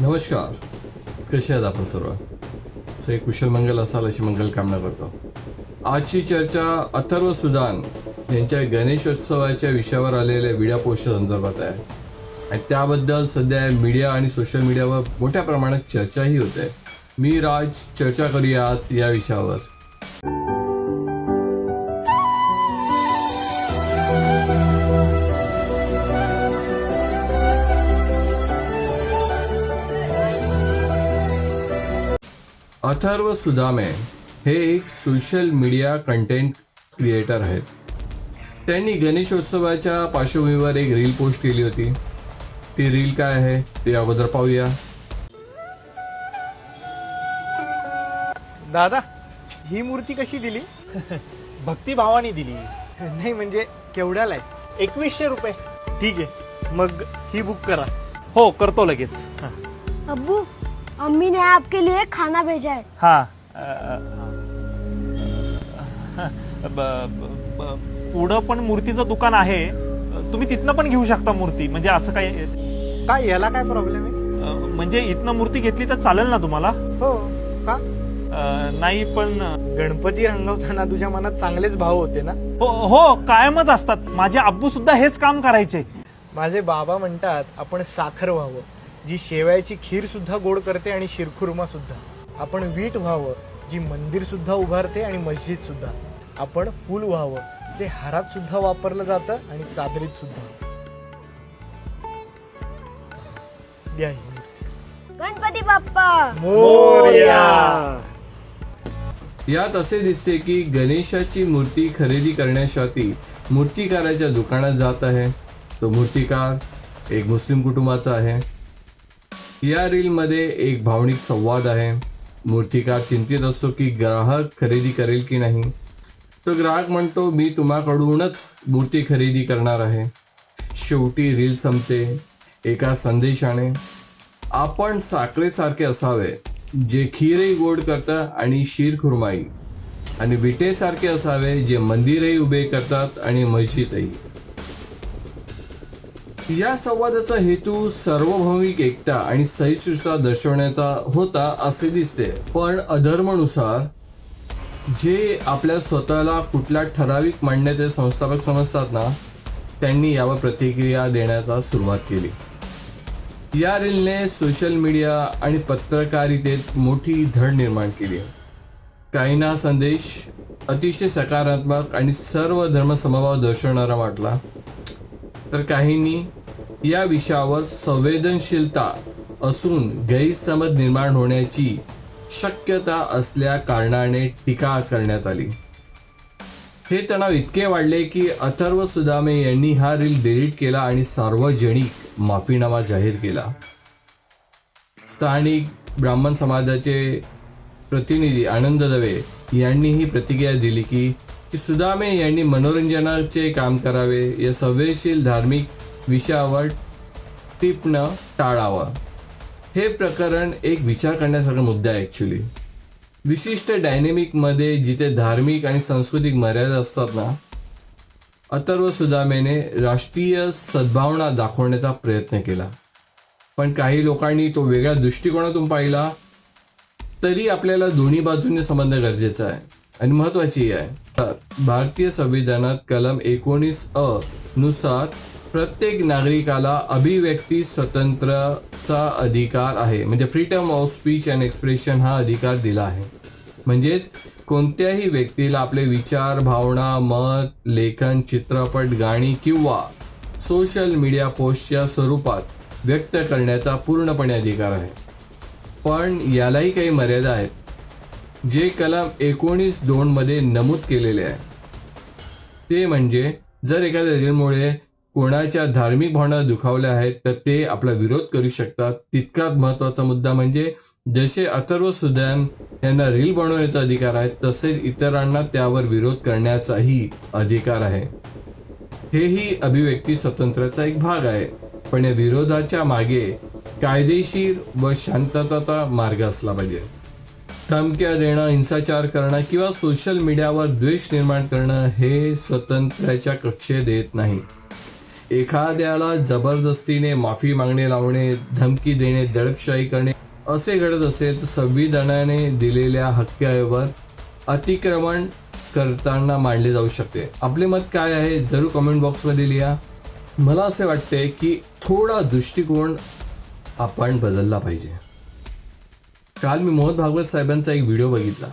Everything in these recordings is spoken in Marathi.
नमस्कार. कसे आहात आपण सर्व? सगळे कुशल मंगल असाल अशी मंगल कामना करतो. आजची चर्चा अथर्व सुदान यांच्या गणेशोत्सवाच्या विषयावर आलेल्या व्हिडिओ पोस्ट संदर्भात आहे. आणि त्याबद्दल सध्या मीडिया आणि सोशल मीडियावर मोठ्या प्रमाणात चर्चाही होते. मी राज चर्चा करूया आज या विषयावर. अथर्व सुदामे हे एक सोशल मीडिया कंटेंट क्रिएटर आहेत. त्यांनी गणेशोत्सवाच्या पार्श्वभूमीवर एक रील पोस्ट केली होती. ती रील काय आहे ते अगोदर पाहूया. दादा ही मूर्ती कशी दिली? भक्तिभावाने दिली. नाही म्हणजे केवढ्याला आहे? एकवीसशे रुपये. ठीक आहे मग ही बुक करा. हो करतो लगेच. अब्बू अम्मी ने आपके लिए खाना भेजा है। हा अ, अ. ब- ब- ब- पुढं पण मूर्तीचं दुकान आहे. तुम्ही तिथनं पण घेऊ शकता मूर्ती म्हणजे असं काही काय याला काय प्रॉब्लेम आहे? अ, म्हणजे इथनं मूर्ती घेतली तर चालेल ना तुम्हाला? हो का? अ, नाही पण गणपती रंगवताना तुझ्या मनात चांगलेच भाव होते ना? हो हो कायमच असतात. माझे अब्बू सुद्धा हेच काम करायचे. माझे बाबा म्हणतात आपण साखर व्हावं. जी शेवयाची खीर सुद्धा गोड करते आणि शिरखुर्मा सुद्धा. आपण वीट व्हावं जी मंदिर सुद्धा उभारते आणि मस्जिद सुद्धा. आपण फूल व्हावं जे हारात सुद्धा वापरलं जातं आणि चादरीत सुद्धा. द्या ही मूर्ती. गणपती बाप्पा! यात असे दिसते की गणेशाची मूर्ती खरेदी करण्यासाठी मूर्तिकाराच्या दुकानात जात आहे. तो मूर्तिकार एक मुस्लिम कुटुंबाचा आहे. या रीलमध्ये एक भावनिक संवाद आहे. मूर्तिकार चिंतित असतो की ग्राहक खरेदी करेल की नाही. तो ग्राहक म्हणतो मी तुम्हाकडूनच मूर्ती खरेदी करणार आहे. शेवटी रील संपते एका संदेशाने. आपण साखरेसारखे असावे जे खीरही गोड करतं आणि शीर खुरमाई. आणि विटेसारखे असावे जे मंदिरही उभे करतात आणि मस्जिदही. या संवादाचा हेतू सार्वभौमिक एकता आणि सहिष्णुता दर्शवण्याचा होता असे दिसते. पण अधर्मानुसार जे आपल्या स्वतःला कुठल्या ठराविक मांडण्याचे संस्थापक समजतात ना त्यांनी यावर प्रतिक्रिया देण्याचा सुरुवात केली. या रीलने सोशल मीडिया आणि पत्रकारितेत मोठी धड निर्माण केली. काहींना संदेश अतिशय सकारात्मक आणि सर्व धर्मसमभाव दर्शवणारा वाटला तर काहींनी या विषयावर संवेदनशीलता असून गैरसमज निर्माण होण्याची शक्यता असल्या कारणाने टीका करण्यात आली. हे तणाव इतके वाढले की अथर्व सुदामे यांनी हा रील डिलीट केला आणि सार्वजनिक माफीनामा जाहीर केला. स्थानिक ब्राह्मण समाजाचे प्रतिनिधी आनंद दवे यांनी ही प्रतिक्रिया दिली की की सुदामे यांनी मनोरंजनाचे काम करावे या संवेदनशील धार्मिक विषयावर टिपणं टाळावं. हे प्रकरण एक विचार करण्यासारखा मुद्दा आहे ॲक्च्युली विशिष्ट डायनेमिकमध्ये जिथे धार्मिक आणि सांस्कृतिक मर्यादा असतात ना अथर्व सुदामेने राष्ट्रीय सद्भावना दाखवण्याचा प्रयत्न केला. पण काही लोकांनी तो वेगळ्या दृष्टिकोनातून पाहिला तरी आपल्याला दोन्ही बाजूने संबंध गरजेचा आहे आणि महत्त्वाची आहे. भारतीय संविधानात कलम एकोणीस अ नुसार प्रत्येक नागरिकाला अभिव्यक्ती स्वतंत्रचा अधिकार आहे. म्हणजे freedom of speech and expression हा अधिकार दिला आहे. म्हणजेच कोणत्याही व्यक्तीला आपले विचार भावना मत लेखन चित्रपट गाणी किंवा सोशल मीडिया पोस्टच्या स्वरूपात व्यक्त करण्याचा पूर्णपणे अधिकार आहे. पण यालाही काही मर्यादा आहेत जे कलम एकोणीस दोनमध्ये नमूद केलेले आहे. ते म्हणजे जर एखाद्या रीलमुळे कोणाच्या धार्मिक भावना दुखावल्या आहेत तर ते आपला विरोध करू शकतात. तितकाच महत्त्वाचा मुद्दा म्हणजे जसे अथर्व सुदान यांना रील बनवण्याचा अधिकार आहे तसेच इतरांना त्यावर विरोध करण्याचाही अधिकार आहे. हेही अभिव्यक्ती स्वातंत्र्याचा एक भाग आहे. पण या विरोधाच्या मागे कायदेशीर व शांतताचा मार्ग असला पाहिजे. धमक्या देणं हिंसाचार करणं किंवा सोशल मीडियावर द्वेष निर्माण करणं हे स्वातंत्र्याच्या कक्षेत येत नाही. एखाद्याला जबरदस्तीने माफी मागणे लावणे धमकी देणे दडपशाही करणे असे घडत असेल तर संविधानाने दिलेल्या हक्कावर अतिक्रमण करताना मांडले जाऊ शकते. आपले मत काय आहे? जरूर कमेंट बॉक्समध्ये लिहा. मला असे वाटते की थोडा दृष्टिकोन आपण बदलला पाहिजे. काल मी मोहन भागवत साहेबांचा एक व्हिडिओ बघितला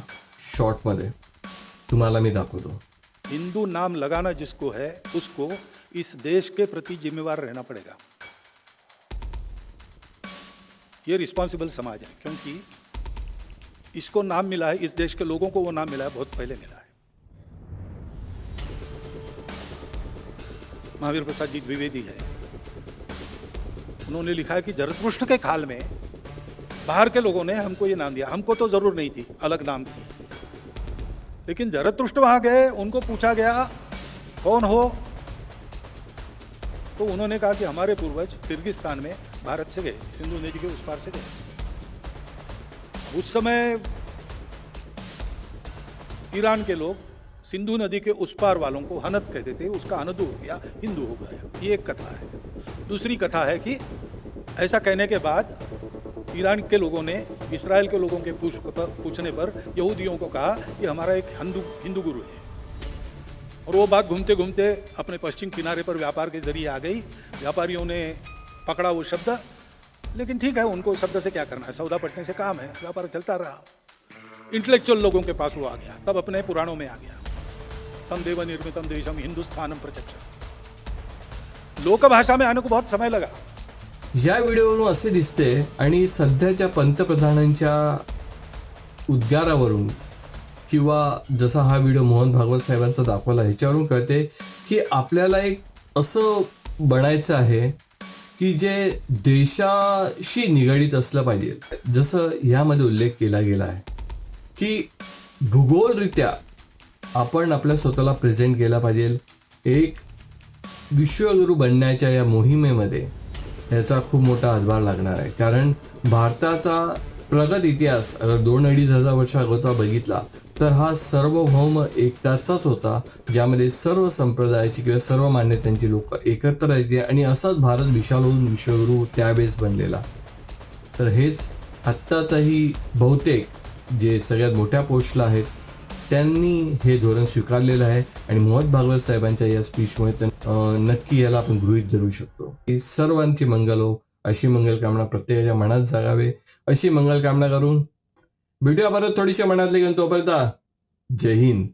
शॉर्टमध्ये तुम्हाला मी दाखवतो. हिंदू नाम लगाना जिसको है, उसको इस देश के प्रति जिम्मेवार रहना पड़ेगा। ये रिस्पॉन्सिबल समाज है, क्योंकि इसको नाम मिला है, इस देश के लोगों को वो नाम मिला है, बहुत पहले मिला है। महावीर प्रसाद जी द्विवेदी है। उन्होंने लिखा है कि जरतुष्ट के काल में बाहर के लोगों ने हमको ये नाम दिया। हमको तो ज़रूर नहीं थी, अलग नाम थी। लेकिन जरतुष्ट वहाँ गए, उनको पूछा गया, कौन हो? तो उन्होंने कहा कि हमारे पूर्वज किर्गिस्तान में भारत से गए, सिंधु नदी के उस पार से गए। उस समय ईरान के लोग सिंधु नदी के उस पार वालों को हनत कहते थे, उसका अनदु हो गया, हिंदू हो गया, ये एक कथा है। दूसरी कथा है कि ऐसा कहने के बाद ईरान के लोगों ने, इसराइल के लोगों के पूछ पर पूछने पर यहूदियों को कहा कि हमारा एक हिंदू हिंदू गुरु है। और वो बात घूमते घूमते अपने पश्चिम किनारे पर व्यापार के ज़रिए आ गई। व्यापारियों ने पकड़ा वो शब्द। लेकिन ठीक है, उनको शब्द से क्या करना है? सौदा पटने से काम है, व्यापार चलता रहा। इंटेलेक्चुअल लोगों के पास वो आ गया, तब अपने पुराणों में आ गया। तम देव निर्मितम देशम हिंदुस्तानम प्रत्यक्ष लोकभाषा में आने को बहुत समय लगा। या व्हिडिओवरून असे दिसते आणि सध्याच्या पंतप्रधानांच्या उद्गारावरून किंवा जसा हा व्हिडिओ मोहन भागवत साहेबांचा दाखवला ह्याच्यावरून कळते की आपल्याला एक असं बनायचं आहे की जे देशाशी निगडीत असलं पाहिजे. जसं ह्यामध्ये उल्लेख केला गेला आहे की भूगोलरित्या आपण आपल्या स्वतःला प्रेझेंट केला पाहिजे. एक विश्वगुरू बनण्याच्या या मोहिमेमध्ये याचा खूप मोठा हातभार लागणार आहे. कारण भारताचा प्रगत इतिहास अगर दोन अडीच हजार वर्ष अगोदर बघितला तर हा सार्वभौम एकटाचाच होता ज्यामध्ये सर्व संप्रदायाची किंवा सर्व मान्यतांची लोक एकत्र राहायची आणि असाच भारत विशाल होऊन विश्वगुरू त्यावेळेस बनलेला. तर हेच आत्ताचाही बहुतेक जे सगळ्यात मोठ्या पोस्टला आहेत त्यांनी हे धोरण स्वीकारलेलं आहे आणि मोहन भागवत साहेबांच्या या स्पीचमुळे नक्की याला आपण गृहीत धरू शकतो. ही सर्वांची मंगल हो. अशी मंगलकामना प्रत्येकाच्या मनात जागावे. अशी मंगलकामना करून. व्हिडिओ परत थोडीशी मनातली घेऊन तोपर्यंत. जय हिंद.